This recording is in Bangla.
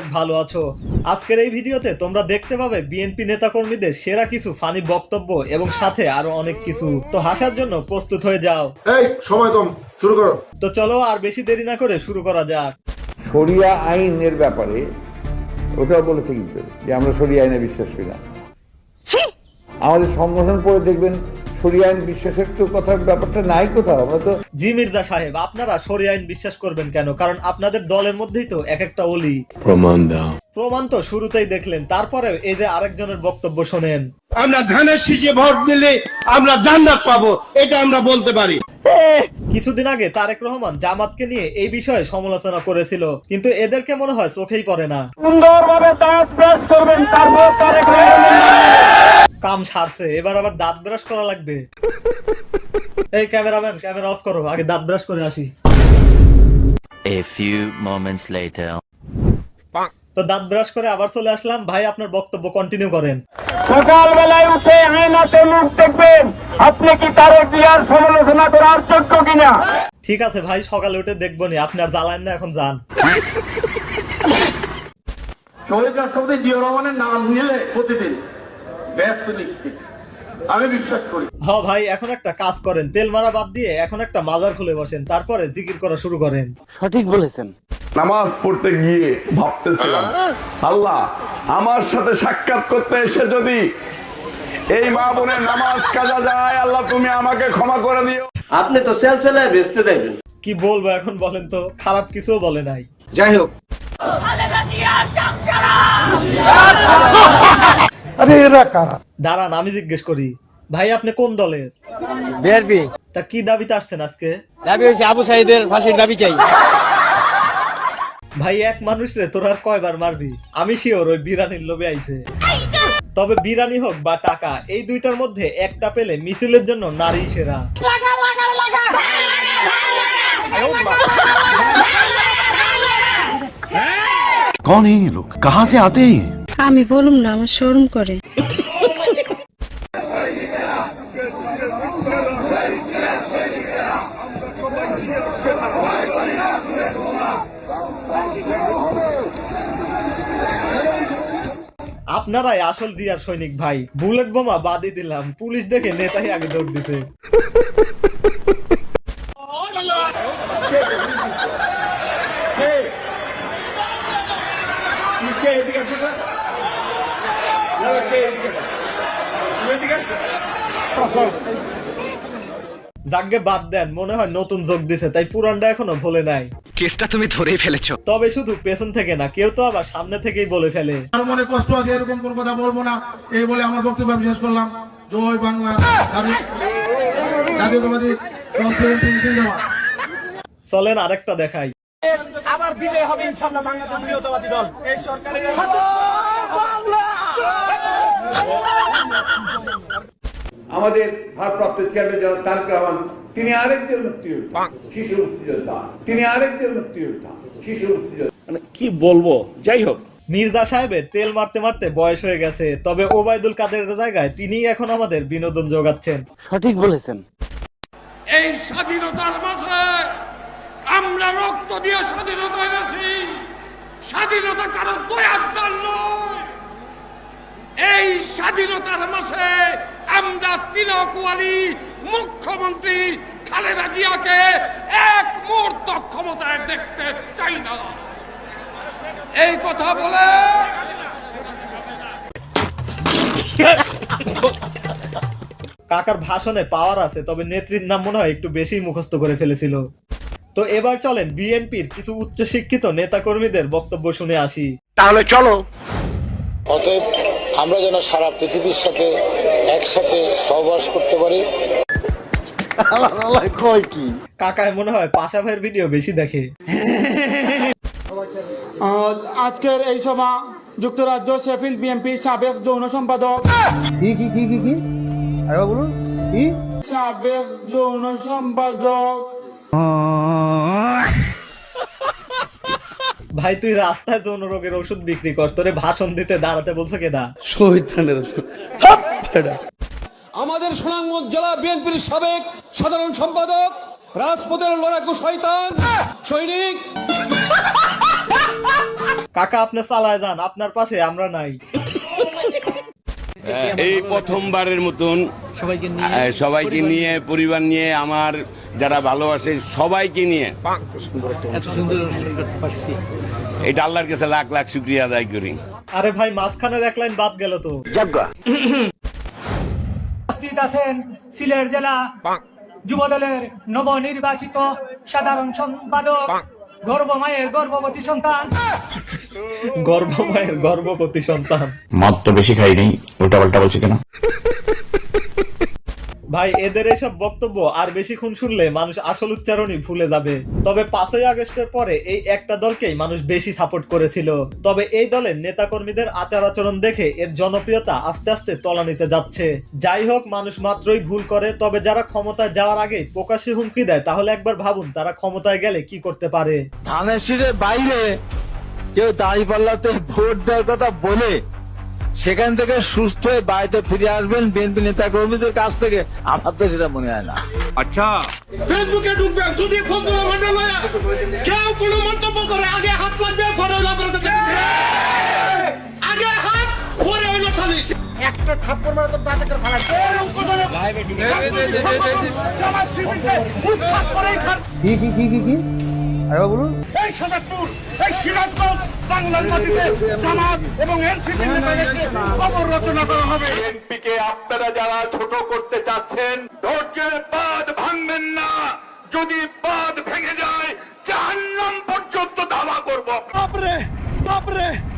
অনেক ভালো আছো। আজকের এই ভিডিওতে তোমরা দেখতে পাবে বিএনপি নেতাকর্মীদের সেরা কিছু ফানি বক্তব্য এবং সাথে আরও অনেক কিছু। তো হাসার জন্য প্রস্তুত হয়ে যাও। এই সময় কম শুরু করো। তো চলো আর বেশি দেরি না করে শুরু করা যাক। শরিয়া আইনের ব্যাপারে ওটাও বলেছে কিন্তু যে আমরা শরিয়া আইনে বিশ্বাস করি না আমাদের সংগঠন পড়ে দেখবেন শরিয়া আইন বিশ্বাসের তো কথা ব্যাপারটা নাই কোথাও। আমরা তো জি মির্জা সাহেব আপনারা সরি আইন বিশ্বাস করবেন কেন? কারণ আপনাদের দলের মধ্যেই তো এক একটা অলি। প্রমাণ দাও। প্রমাণ তো শুরুতেই দেখলেন তারপরে এই যে আরেকজনের বক্তব্য শোনেন। আমরা ধানের শীষে ভোট দিলে আমরা জান্নাত পাবো এটা আমরা বলতে পারি। কিছুদিন আগে তারেক রহমান জামাতকে নিয়ে এই বিষয়ে সমালোচনা করেছিল কিন্তু এদেরকে মনে হয় চোখেই পড়ে না। সুন্দরভাবে দাঁত ব্রাশ করবেন তারপর তারেক কাম সারছে এবার আবার দাঁত ব্রাশ করা লাগবে। এই ক্যামেরাম্যান ক্যামেরা অফ করো আগে দাঁত ব্রাশ করে আসি। A few moments later. তো দাঁত ব্রাশ করে আবার চলে আসলাম। ভাই আপনার বক্তব্য কন্টিনিউ করেন। সকালবেলায় উঠে আয়নাতে মুখ দেখবেন আপনি কি তারেক জিয়ার সমালোচনা করার যোগ্য কিনা? ঠিক আছে ভাই সকালে উঠে দেখব নি আপনি আর জ্বালান না এখন যান। শহীদ রাষ্ট্রপতি জিয়া রহমানের নাম নিলে প্রতিদিন। ব্যস্ত নিশ্চিত। আমি বিশ্বাস করি। হ ভাই এখন একটা কাজ করেন। তেল মারা বাদ দিয়ে এখন একটা মাজার খুলে বসেন তারপরে জিকির করা শুরু করেন। সঠিক বলেছেন। নামাজ পড়তে গিয়ে ভাবতেছিলাম আল্লাহ আমার সাথে সাক্ষাৎ করতে এসে যদি এই মা বোনের নামাজ কাজা যায় আল্লাহ তুমি আমাকে ক্ষমা করে দিও। আপনি তো সেল সেলায় বেচতে যাইবেন। কি বলব এখন বলেন তো খারাপ কিছুও বলে নাই। যাই হোক। দাঁড়ান আমি জিজ্ঞেস করি ভাই আপনি কোন দলের বিআরপি তা কি দাবিতে আসছেন আজকে দাবি হচ্ছে আবু সাইদের ফাঁসির দাবি চাই ভাই এক মানুষ রে তোর আর কয়বার মারবি আমি শিওর ওই বিরানির লোভে আইছে তবে বিরানি হোক বা টাকা এই দুইটার মধ্যে একটা পেলে মিছিলের জন্য নারী সেরা कौन है ये लोग कहाँ से आते हैं ये আমি বলুম না আমার শোরুম করে। আপনারাই আসল জিয়ার সৈনিক ভাই। বুলেট বোমা বাদই দিলাম। পুলিশ দেখে নেতাই আগে দৌড় দিছে। যাকে বাদ দেন মনে হয় নতুন যোগ দিছে তাই পুরানটা এখনও ভোলে নাই। কেসটা তুমি ধরেই ফেলেছো। তবে শুধু পেছন থেকে না কেউ তো আবার সামনে থেকেই বলে ফেলে। আর মনে কষ্ট আছে এরকম কোন কথা বলব না। এই বলে আমার বক্তব্য আমি শেষ করলাম। জয় বাংলা। জাতীয়তাবাদী। চলেন আরেকটা দেখাই। আবার বিজয় হবে ইনশাআল্লাহ বাংলাদেশ জাতীয়তাবাদী দল। এই সরকারের আমাদের ভারপ্রাপ্ত চেয়ারম্যান জনাব তারেক রহমান তিনি আরেকজন মুক্তিযোদ্ধা শিশু মুক্তিযোদ্ধা তিনি আরেকজন মুক্তিযোদ্ধা শিশু মুক্তিযোদ্ধা। কি বলব? যাই হোক। মির্জা সাহেবের তেল মারতে মারতে বয়স হয়ে গেছে তবে ওবায়দুল কাদের জায়গায় তিনি এখন আমাদের বিনোদন যোগাচ্ছেন। সঠিক বলেছেন। এই স্বাধীনতার মাসে আমরা রক্ত দিয়ে স্বাধীনতা এনেছি স্বাধীনতা কারও দয়ার দান স্বাধীনতার মাসে আমরা তিলকওয়ালি মুখ্যমন্ত্রী খালেদা জিয়াকে এক মুহূর্ত ক্ষমতায় দেখতে চাই না। এই কথা বলে কাকার ভাষণে পাওয়ার আছে তবে নেত্রীর নাম মনে হয় একটু বেশি মুখস্থ করে ফেলেছিল। তো এবার চলেন বিএনপির কিছু উচ্চ উচ্চশিক্ষিত নেতাকর্মীদের বক্তব্য শুনে আসি। তাহলে চলো। অতএব আমরা যেন সারা পৃথিবীর সাথে একসাথে সহবাস করতে পারি। কয় কি? কাকায় মনে হয় পাশা ভাইয়ের ভিডিও বেশি দেখে। আজকের এই সভা যুক্তরাজ্য শেফিল্ড বিএনপির সাবেক যৌন সম্পাদক। কি কি কি কি কি? আরে বলুন কি? সাবেক যৌন সম্পাদক। ভাই তুই রাস্তায় যৌন রোগের ওষুধ বিক্রি কর তোরে ভাষণ দিতে দাঁড়াতে বলছে কেনা আমাদের সুনামগঞ্জ জেলা বিএনপির সাবেক সাধারণ সম্পাদক রাজপথের লড়াকু শয়তান সৈনিক। কাকা আপনি চালায় যান আপনার পাশে আমরা নাই। এই প্রথমবারের মতন সবাইকে নিয়ে পরিবার নিয়ে আমার যারা ভালোবাসে সবাইকে নিয়ে এটা আল্লাহর কাছে লাখ লাখ শুক্রিয়া আদায় করি। আরে ভাই মাঝখানের এক লাইন বাদ গেল তো। উপস্থিত আছেন সিলেট জেলা যুবদলের নবনির্বাচিত সাধারণ সম্পাদক গর্ভমায়ের গর্ভবতী সন্তান। গর্ভমায়ের গর্ভবতী সন্তান। মদ তো বেশি খাইনি উল্টা পাল্টা বলছে কেন? ভাই, এদের এসব বক্তব্য আর বেশিক্ষণ শুনলে মানুষ আসল উচ্চারণই ভুলে যাবে। তবে পাঁচই আগস্টের পরে এই একটা দলকেই মানুষ বেশি সাপোর্ট করেছিল। তবে এই দলের নেতাকর্মীদের আচার আচরণ দেখে এর জনপ্রিয়তা আস্তে আস্তে তলানিতে যাচ্ছে। যাই হোক, মানুষ মাত্রই ভুল করে, তবে যারা ক্ষমতায় যাওয়ার আগে প্রকাশ্যে হুমকি দেয়, তাহলে একবার ভাবুন তারা ক্ষমতায় গেলে কি করতে পারে। ধানের বাইরে কেউ দাঁড়িপাল্লাতে ভোট দেওয়ার কথা বলে সেখান থেকে সুস্থ হয়ে বাড়িতে ফিরে আসবেন বিএনপি নেতা কর্মীদের কাছ থেকে আমার তো সেটা মনে হয় না ফেসবুকে ঢুকবেন যদি ফজলুর কেউ কোনো মন্তব্য করে আগে হাত লাগবে পরে হইল আপনার কাছে আগে হাত পরে হইল সালিশ একটা থাপ্পড় মারা তো দাঁতে করে কি কি কি কি আরে বলুন এই সাদাপুর এই সিরাজগঞ্জ বাংলার মাটিতে জামাত এবং এনসিপি নেতাদেরকে কবর রচনা করা হবে। বিএনপিকে আপনারা যারা ছোট করতে চাচ্ছেন ধৈর্যের বাদ ভাঙবেন না। যদি বাদ ভেঙে যায় জাহান্নাম পর্যন্ত ধাওয়া করব। বাপরে বাপরে।